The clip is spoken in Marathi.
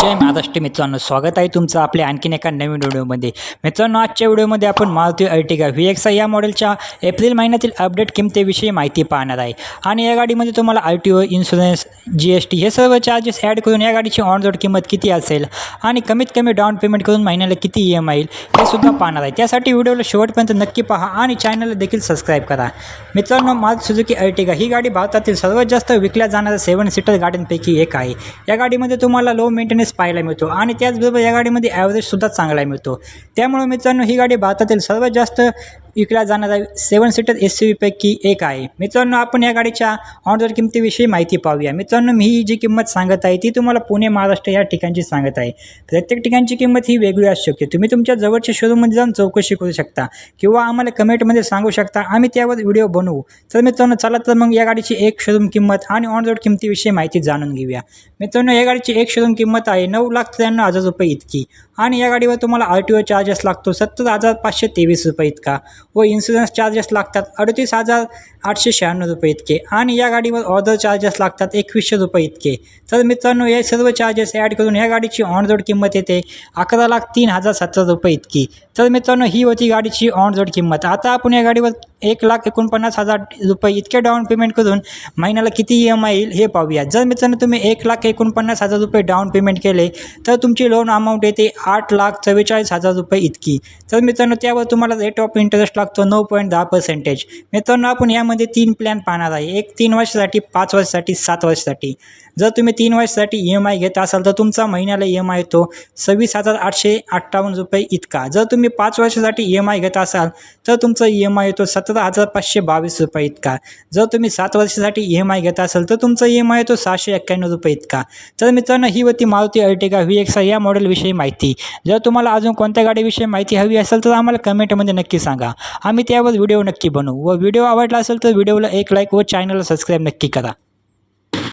जय महाराष्ट्र मित्रांनो स्वागत आहे तुमचं आपल्या आणखीन एका नवीन व्हिडिओमध्ये. मित्रांनो आजच्या व्हिडिओमध्ये आपण मारुती अर्टिगा व्ही एक्स या मॉडेलच्या एप्रिल महिन्यातील अपडेट किमतीविषयी माहिती पाहणार आहे. आणि या गाडीमध्ये तुम्हाला R T O insurance G S T हे सर्व चार्जेस ॲड करून या गाडीची ऑन रोड किंमत किती असेल आणि कमीत कमी डाऊन पेमेंट करून महिन्याला किती ई एम आय हे सुद्धा पाहणार आहे. त्यासाठी व्हिडिओला शेवटपर्यंत नक्की पहा आणि चॅनलला देखील सबस्क्राईब करा. मित्रांनो मारुती सुझुकी अर्टिगा ही गाडी भारतातील सर्वात जास्त विकल्या जाणाऱ्या सेवन सीटर गाड्यांपैकी एक आहे. या गाडीमध्ये तुम्हाला लो मेंटेनन्स पाहायला मिळतो. आणि त्याचबरोबर या गाडीमध्ये ॲव्हरेजसुद्धा चांगला मिळतो. त्यामुळे मित्रांनो ही गाडी भारतातील सर्वात जास्त विकला जाणारा सेवन सीटर एस सी व्हीपैकी एक आहे. मित्रांनो आपण या गाडीच्या ऑनरोड किमतीविषयी माहिती पाहूया. मित्रांनो मी ही जी किंमत सांगत आहे ती तुम्हाला पुणे महाराष्ट्र या ठिकाणची सांगत आहे. प्रत्येक ठिकाणची किंमत ही वेगळी असू शकते. तुम्ही तुमच्या जवळच्या शोरूममध्ये जाऊन चौकशी करू शकता किंवा आम्हाला कमेंटमध्ये सांगू शकता. आम्ही त्यावर व्हिडिओ बनवू. तर मित्रांनो चला तर मग या गाडीची एक शोरूम किंमत आणि ऑनरोड किमतीविषयी माहिती जाणून घेऊया. मित्रांनो या गाडीची एक शोरूम किंमत आहे नऊ लाख त्र्याण्णव हजार रुपये इतकी. आणि या गाडीवर तुम्हाला आर टी ओ चार्जेस लागतो सत्तर हजार पाचशे तेवीस रुपये इतका. व इन्शुरन्स चार्जेस लागतात अडतीस हजार आठशे शहाण्णव रुपये इतके. आणि या गाडीवर ऑर्डर चार्जेस लागतात एकवीसशे रुपये इतके. तर मित्रांनो हे सर्व चार्जेस ॲड करून या गाडीची ऑन रोड किंमत येते अकरा लाख तीन हजार सतरा रुपये इतकी. तर मित्रांनो ही होती गाडीची ऑन रोड किंमत. आता आपण या गाडीवर एक लाख एकोणपन्नास हजार रुपये इतके डाऊन पेमेंट करून महिन्याला किती ई एम आय येईल हे पाहूया. जर मित्रांनो तुम्ही एक लाख एकोणपन्नास हजार रुपये डाऊन पेमेंट केले तर तुमची लोन अमाऊंट येते आठ लाख चव्वेचाळीस हजार रुपये इतकी. तर मित्रांनो त्यावर तुम्हाला रेट ऑफ इंटरेस्ट इंटरेस्ट लागतो नऊ पॉईंट दहा पर्सेंटेज मित्रांनो आपण यामध्ये तीन प्लॅन पाहणार आहे. एक तीन वर्षासाठी पाच वर्षासाठी सात वर्षासाठी. जर तुम्ही तीन वर्षासाठी ई एम आय घेत असाल तर तुमचा महिन्याला ई एम आय येतो सव्वीस हजार आठशे अठ्ठावन्न रुपये इतका. जर तुम्ही पाच वर्षासाठी ई एम आय घेत असाल तर तुमचा ई एम आय येतो सतरा हजार पाचशे बावीस रुपये इतका. जर तुम्ही सात वर्षासाठी ई एम आय घेत असाल तर तुमचा ई एम आय येतो सहाशे एक्क्याण्णव रुपये इतका. तर मित्रांनो ही होती मारुती अर्टिगा व्ही एक्स या मॉडेलविषयी माहिती. जर तुम्हाला अजून कोणत्या गाडीविषयी माहिती हवी असेल तर आम्हाला कमेंटमध्ये नक्की सांगा. आम्ही त्यावर व्हिडिओ नक्की बनवू. व व्हिडिओ आवडला असेल तर व्हिडिओला एक लाईक व चॅनलला सबस्क्राईब नक्की करा.